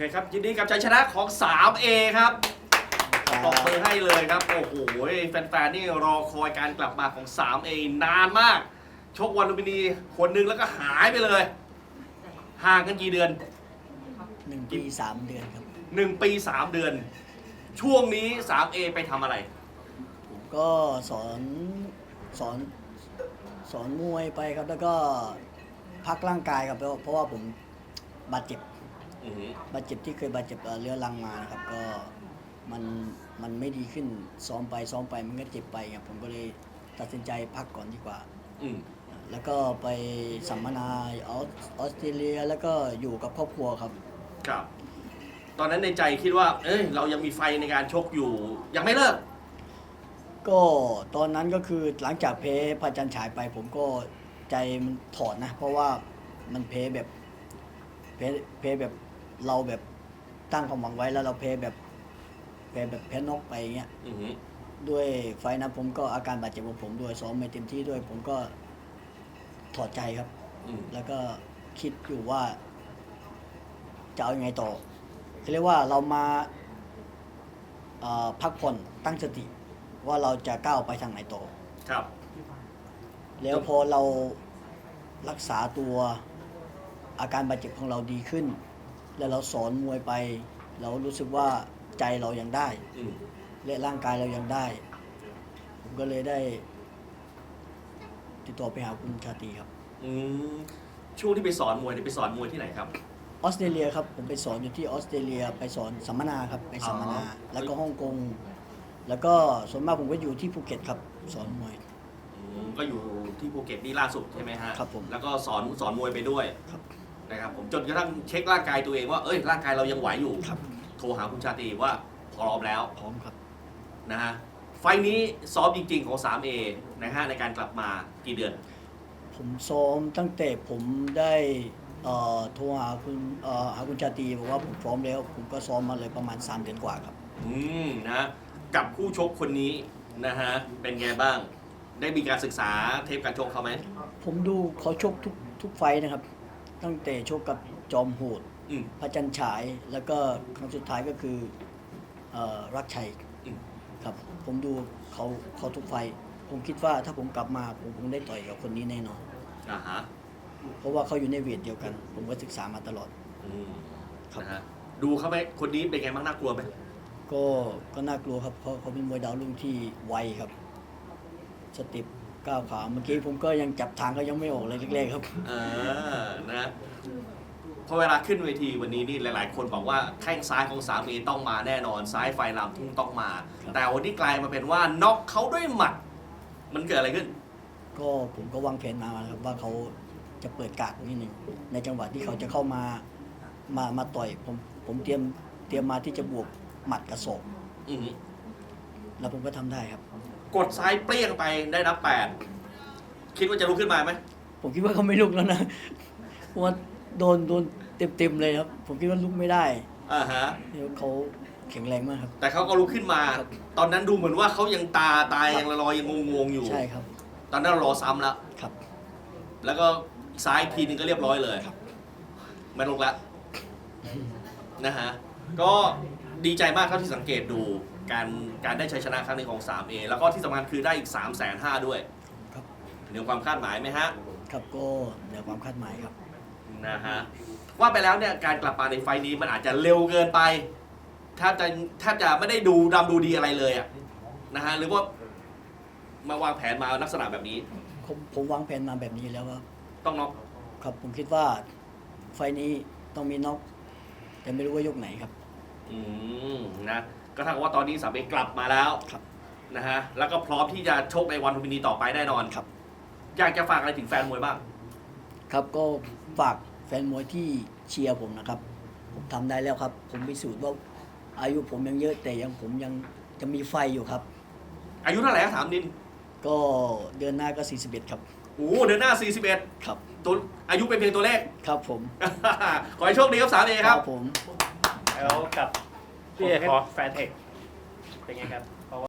เคครับยินดีกับชัยชนะของ 3A ครับตบมือให้เลยครับ โอ้โหแฟนๆนี่รอคอยการกลับมาของ 3A นานมาก ชกวันลุมพินีคนหนึงแล้วก็หายไปเลย ห่างกันกี่เดือน หนึ่งปีสามเดือนครับ 1 ปี 3 เดือน ช่วงนี้ 3A ไปทำอะไร ผมก็สอนสอนสอนมวยไปครับแล้วก็พักร่างกายครับเพราะเพราะว่าผมบาดเจ็บ อือหือบาดเจ็บที่เคยบาดเจ็บเอ่อเรื้อรังมานะครับ ก็มันมันไม่ดีขึ้นซ้อมไปซ้อมไปมันก็เจ็บไปครับผมก็เลยตัดสินใจพักก่อนดีกว่า อืมแล้วก็ไปสัมมนาออสออสเตรเลียแล้วก็อยู่กับครอบครัวครับ ครับ ตอนนั้นในใจคิดว่า เอ้ยเรายังมีไฟในการชกอยู่ ยังไม่เลิก ก็ตอนนั้นก็คือหลังจากเพพระจันทร์ฉายไป ผมก็ใจมันถอดนะ เพราะว่ามันเพแบบเพเพแบบ เราแบบตั้งความหวังไว้แล้วเราเพแบบเพแบบแพ้นกไปอย่างเงี้ย อือหือด้วยไฟล์นั้นผมก็อาการบาดเจ็บของผมด้วยซ้อมไม่เต็มที่ด้วย ผมก็ถอดใจครับ อืมแล้วก็คิดอยู่ว่า จะเอาอยัางไงต่อเขาเรียกว่าเรามาเอ่อพักผ่อนตั้งสติ ว่าเราจะก้าวไปทางไหนต่อ ครับ แล้วพอเรารักษาตัวอาการบาดเจ็บของเราดีขึ้น แล้วเราสอนมวยไป เรารู้สึกว่าใจเรายังได้ อืมและร่างกายเรายังได้ ผมก็เลยได้ ติดต่อไปหาคุณชาตรีครับ อืมช่วงที่ไปสอนมวยเนี่ยไปสอนมวยที่ไหนครับ ออสเตรเลียครับ ผมไปสอนอยู่ที่ออสเตรเลีย ไปสอนสัมมนาครับ ไปสัมมนา อ๋อ แล้วก็ฮ่องกง แล้วก็ส่วนมากผมก็อยู่ที่ภูเก็ตครับ สอนมวย อืมก็อยู่ที่ภูเก็ตนี่ล่าสุดใช่ไหมฮะครับผมแล้วก็สอนสอนมวยไปด้วยครับ นะครับผมจนกระทั่งเช็คร่างกายตัวเองว่าเอ้ยร่างกายเรายังไหวอยู่ ครับโทรหาคุณชาตรีว่าพร้อมแล้วพร้อมครับ นะฮะไฟล์นี้ซ้อมจริง ๆ ของ 3A นะฮะในการกลับมากี่เดือน ผมซ้อมตั้งแต่ผมได้เอ่อโทรหาคุณเอ่อหาคุณชาตรีบอกว่าผมพร้อมแล้ว ผมก็ซ้อมมาเลยประมาณ 3 เดือนกว่าครับ อืมนะกับคู่ชกคนนี้นะฮะเป็นไงบ้าง ได้มีการศึกษาเทปการชกเขาไหมผมดูเขาชกทุกทุกไฟท์นะครับ ตั้งแต่ชกกับจอมโหดอืม พระจันทร์ฉายแล้วก็ครั้งสุดท้ายก็คือเอ่อรักชัยอืม ครับ ผมดูเขาเขาทุกไฟท์ผมคิดว่าถ้าผมกลับมาผมคงได้ต่อยกับคนนี้แน่นอน อ่าฮะเพราะว่าเขาอยู่ในเวทเดียวกัน ผมก็ศึกษามาตลอด อืมครับ นะฮะดูเขาไหมคนนี้เป็นไงบ้างน่ากลัวไหมก็ก็น่ากลัวครับเพราะเขาเป็นมวยดาวรุ่งที่ไวครับสติป ก้าวขาเมื่อกี้ผมก็ยังจับทางเขายังไม่ออกเลยแรกๆครับ เออนะพอเวลาขึ้นเวทีวันนี้นี่หลาย ๆ คนบอกว่าแข้งซ้ายของสามีต้องมาแน่นอนซ้ายไฟลามทุ่งต้องมา ครับ แต่วันนี้กลายมาเป็นว่าน็อกเขาด้วยหมัด มันเกิดอะไรขึ้น ก็ผมก็วางแผนมาครับว่าเขาจะเปิดกาดนิดหนึ่งในจังหวะที่เขาจะเข้ามามามาต่อยผมผมเตรียมเตรียมมาที่จะบวกหมัดกระสอบอือหือแล้วผมก็ทำได้ครับ กดซ้ายเปรี้ยงไปได้นับแปดคิดว่าจะลุกขึ้นมาไหมผมคิดว่าเขาไม่ลุกแล้วนะเพราะว่าโดนโดนเต็มเต็มๆเลยครับ ผมคิดว่าลุกไม่ได้อ่าฮะเดี๋ยวเขาแข็งแรงมากครับ แต่เขาก็ลุกขึ้นมา ครับ ตอนนั้นดูเหมือนว่าเขายังตาตายครับยังลอยยังงงๆอยู่ ใช่ครับตอนนั้นเรารอซ้ำแล้ว ครับ แล้วก็ซ้ายทีนึงก็เรียบร้อยเลยครับ ไม่ลงละนะฮะ ก็ ดีใจมากเท่าที่สังเกตดูการการได้ชัยชนะครั้งนี้ของ 3A แล้วก็ที่สำคัญคือได้อีก 3 5 0 0 0ด้วยครับ เหนือความคาดหมายไหมฮะครับก็เหนือความคาดหมายครับ นะฮะว่าไปแล้วเนี่ยการกลับมาในไฟล์นี้มันอาจจะเร็วเกินไปแทบจะแทบจะไม่ได้ดูดำดูดีอะไรเลยอะนะฮะหรือว่ามาวางแผนมาลักษณะแบบนี้ ผมผมวางแผนมาแบบนี้แล้วครับ ต้องน็อกครับผมคิดว่าไฟล์นี้ต้องมีน็อกแต่ไม่รู้ว่ายกไหนครับ อืมนะก็เท่ากับว่าตอนนี้สามเอกลับมาแล้วครับนะฮะแล้วก็พร้อมที่จะชกในวันลุมพินีต่อไปแน่นอนครับ อยากจะฝากอะไรถึงแฟนมวยบ้าง ครับก็ฝากแฟนมวยที่เชียร์ผมนะครับ ผมทำได้แล้วครับ ผมพิสูจน์ว่าอายุผมยังเยอะแต่ยังผมยังจะมีไฟอยู่ครับ อายุเท่าไหร่ครับถามนินก็เดือนหน้าก็ 41 ครับโอ้โหเดือนหน้า 41 ครับ ตัวอายุเป็นเพียงตัวเลข ครับผม ขอให้โชคดีครับสามเอครับ ผม แล้วกับพี่เอกขอ แฟนเทคเป็นไงครับ